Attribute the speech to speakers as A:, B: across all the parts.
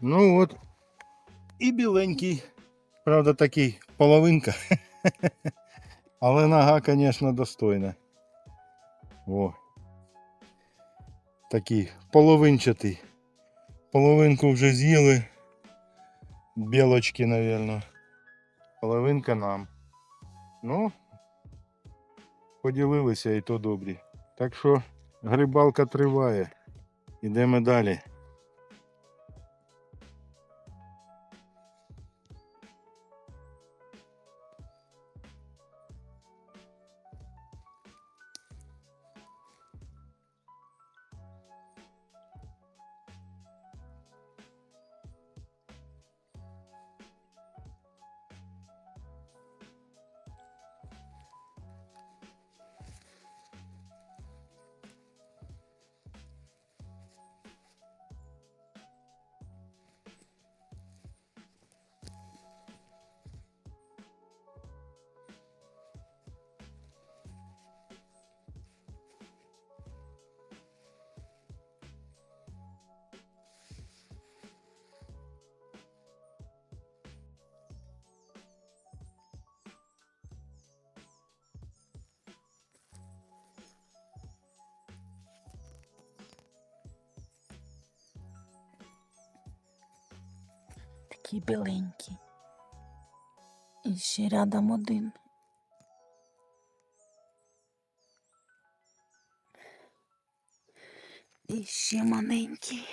A: Ну от. І біленький. Правда, такий половинка. Але нога, звісно, достойна. О. Такий половинчатий. Половинку вже з'їли. Білочки, мабуть. Половинка нам. Ну, поділилися і то добрі. Так що грибалка триває. Ідемо далі.
B: Такий біленький. І ще рядом один. І ще маленький.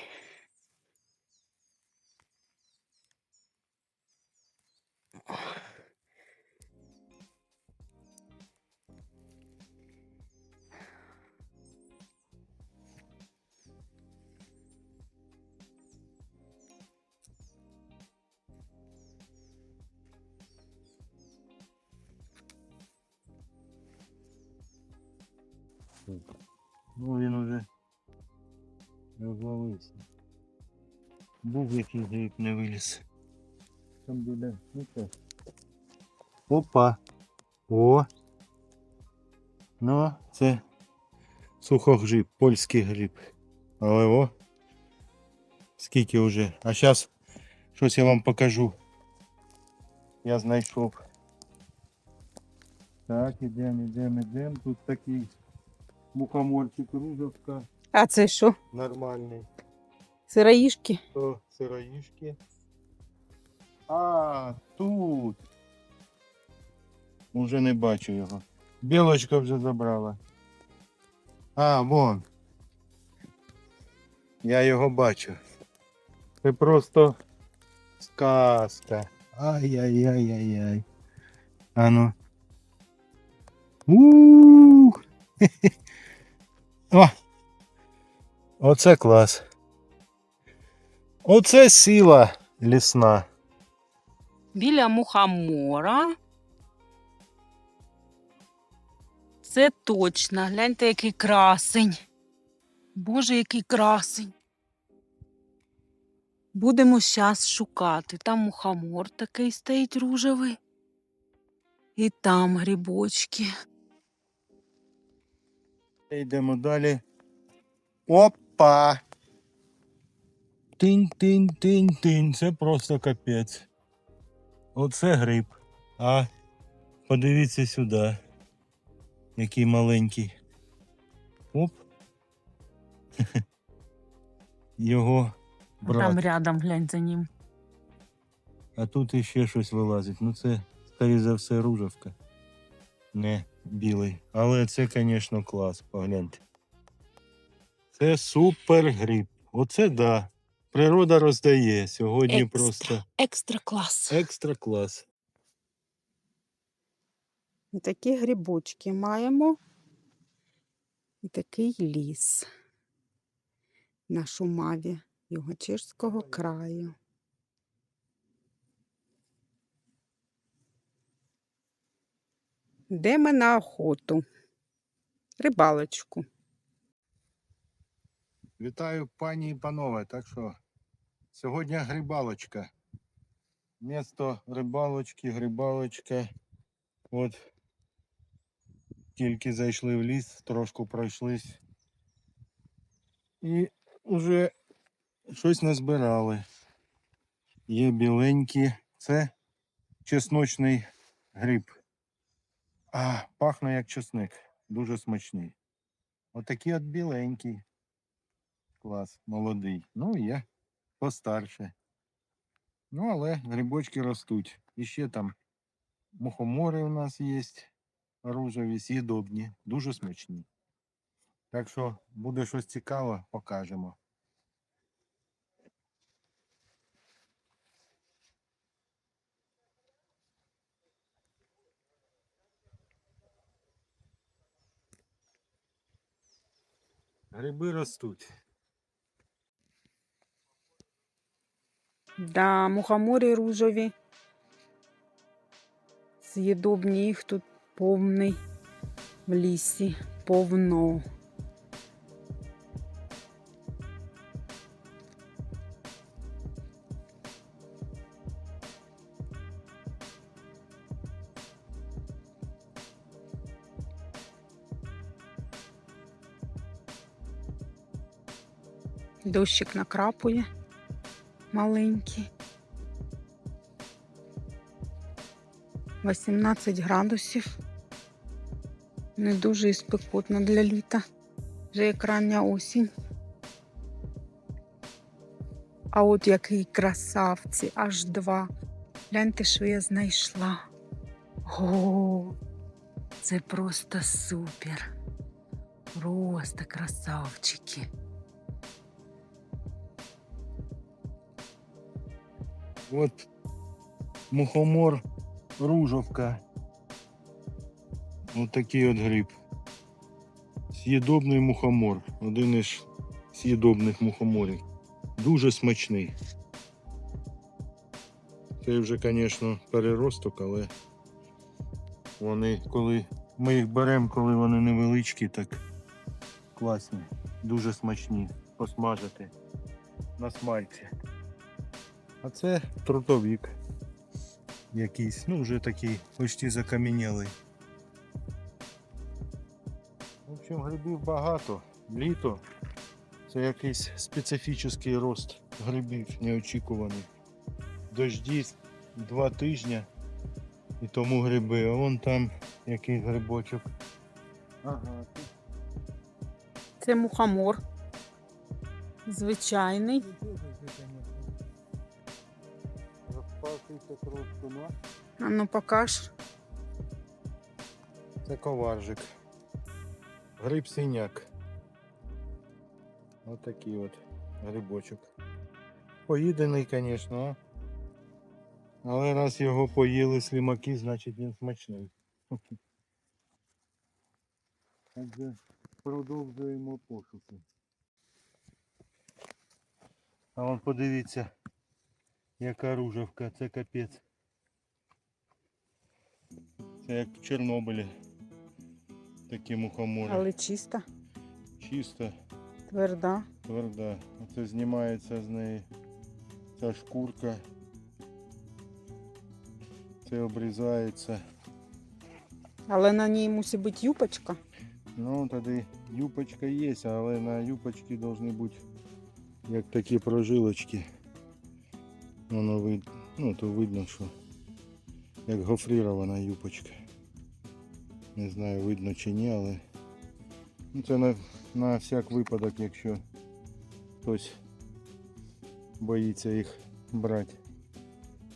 A: Ну він уже розвалився. Був який гриб не виліз. Там біля. Ну так. Опа. О. Ну, це сухогриб, польський гриб. Але о. Скільки вже. А зараз щось я вам покажу. Я знайшов. Так, ідемо, ідемо, ідемо. Тут такий мухоморчик ружовка
B: А це що?
A: нормальний.
B: Сироїшки?
A: То сироїшки. А, тут. Уже не бачу його. Білочка вже забрала. А, вон. Я його бачу. Це просто сказка. Ай-яй-яй-яй-яй. А ну. Ух! О! Оце клас. Оце сила лісна.
B: Біля мухомора. Це точно. Гляньте, який красень. Боже, який красень. Будемо зараз шукати. Там мухомор такий стоїть ружевий. І там грибочки.
A: Йдемо далі. Опа! Тинь-тинь-тинь-тинь. Це просто капець. Оце гриб. А подивіться сюди. Який маленький. Оп. Його брат.
B: Там рядом глянь за ним.
A: А тут іще щось вилазить. Ну це, скоріше за все, ружавка. Не білий. Але це, звісно, клас, погляньте. Це супер гриб. Оце да. Природа роздає. Сьогодні
B: Екстра.
A: просто
B: Екстра клас.
A: екстра клас.
B: І такі грибочки маємо. І такий ліс на Шумаві Югочирського краю. Йдемо на охоту. Рибалочку.
A: Вітаю пані і панове. Так що сьогодні грибалочка. Місто рибалочки, грибалочка. От тільки зайшли в ліс, трошку пройшлись. І вже щось назбирали. Є біленькі. Це чесночний гриб. А, пахне як чесник. Дуже смачний. Отакий от біленький. Клас, молодий. Ну, є постарше. Ну, але грибочки ростуть. І ще там мухомори у нас є. Ружові, з'їдобні, дуже смачні. Так що буде щось цікаве, покажемо. Гриби ростуть.
B: Да, мухомори ружові. З'їдобні їх тут повний в лісі. Повно. Дощик накрапує маленький. 18 градусів. Не дуже і спекотно для літа. Вже як рання осінь. А от який красавці, аж два. Гляньте, що я знайшла. О, це просто супер. Просто красавчики.
A: От мухомор ружовка. Ось такий от гриб. З'їдобний мухомор. Один із з'їдобних мухоморів. Дуже смачний. Це вже, звісно, переросток, але вони, коли ми їх беремо, коли вони невеличкі, так класні. Дуже смачні. Посмажити на смальці. А це трутовік якийсь, ну вже такий почти закам'янілий. В общем, грибів багато. Літо це якийсь специфічний рост грибів неочікуваний. Дожді два тижні і тому гриби, а вон там якийсь грибочок. Ага,
B: Це мухомор. Звичайний.
A: Розпавшийся трошки, ну.
B: А ну покаж.
A: Це коваржик. Гриб синяк. Ось такий от грибочок. Поїдений, звісно. Але раз його поїли слімаки, значить він смачний. Отже, продовжуємо пошуки. А вон подивіться, яка ружевка, це капець. Це як в Чорнобилі. Такі мухомори.
B: Але чиста,
A: Чисто,
B: тверда.
A: тверда. Оце знімається з неї ця шкурка. Це обрізається.
B: Але на ній мусить бути юпочка.
A: Ну, тоді юпочка є, але на юпочці повинні бути як такі прожилочки. Воно вид... ну, то видно, що як гофрірована юпочка. Не знаю, видно чи ні, але ну, це на, на всяк випадок, якщо хтось боїться їх брати.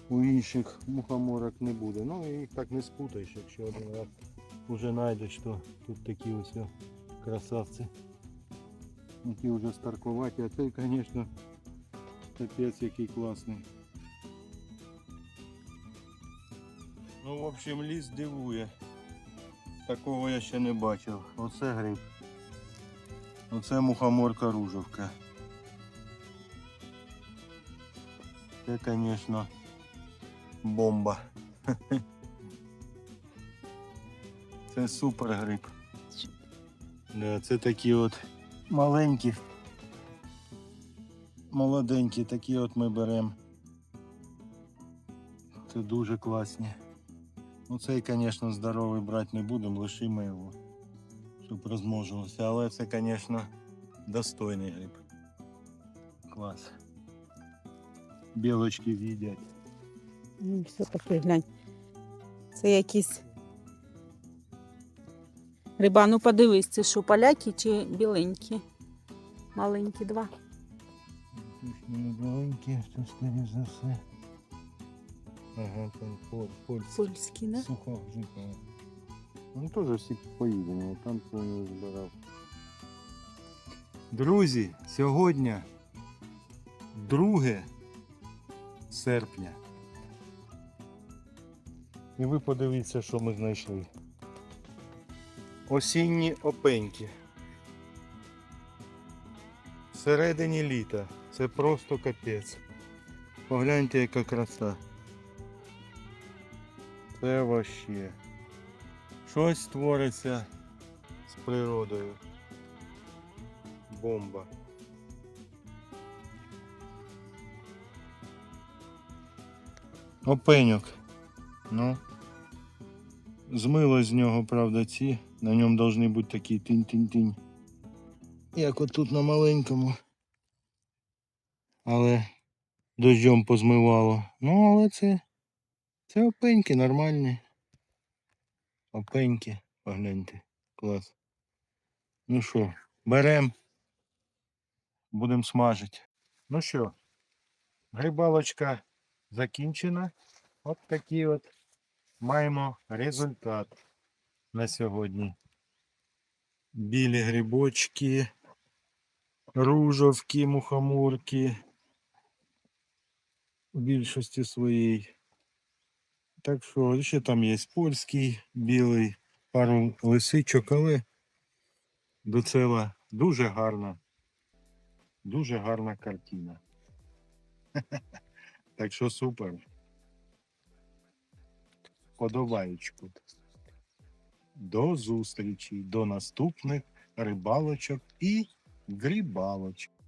A: У інших мухоморок не буде. Ну їх так не спутаєш, якщо один раз вже знайдеш, то тут такі ось красавці. Які вже старкуваті, а цей, звісно, капець який класний. Ну, в общем, ліс дивує. Такого я ще не бачив. Оце гриб. Оце мухоморка ружовка. Це, звісно, бомба. Це супер гриб. Да, це такі от маленькі. Молоденькі, такі от ми беремо. Це дуже класні. Ну цей, звісно, здоровий брати не будемо, лишимо його, щоб розмножувався. Але це, звісно, достойний гриб. Клас. білочки їдять.
B: Ну, все таке, глянь. Це якісь. Риба, ну подивись, це що, поляки чи біленькі? Маленькі два.
A: Маленькі, то скоріше за все. Ага, там поль, польські.
B: Польські, да?
A: Сухо жита. Ну теж всі поїдені, там повинні збирав. Друзі, сьогодні 2 серпня. І ви подивіться, що ми знайшли. Осінні опеньки. Всередині літа. Це просто капець. Погляньте, яка краса. Це вообще. Щось твориться з природою. Бомба. Опеньок. Ну. Змило з нього, правда, ці. На ньому повинні бути такі тинь-тинь-тинь. Як отут на маленькому. Але дощом позмивало. Ну, але це. Це опеньки нормальні. Опеньки, погляньте. Клас. Ну що, берем. Будемо смажити. Ну що, грибалочка закінчена. От такий от маємо результат на сьогодні. Білі грибочки, ружовки, мухоморки. В більшості своїй. Так що ще там є польський білий, пару лисичок, але доцела дуже гарна. Дуже гарна картина. Так що супер. Подобаєчку. До зустрічі, до наступних рибалочок і грибалочок.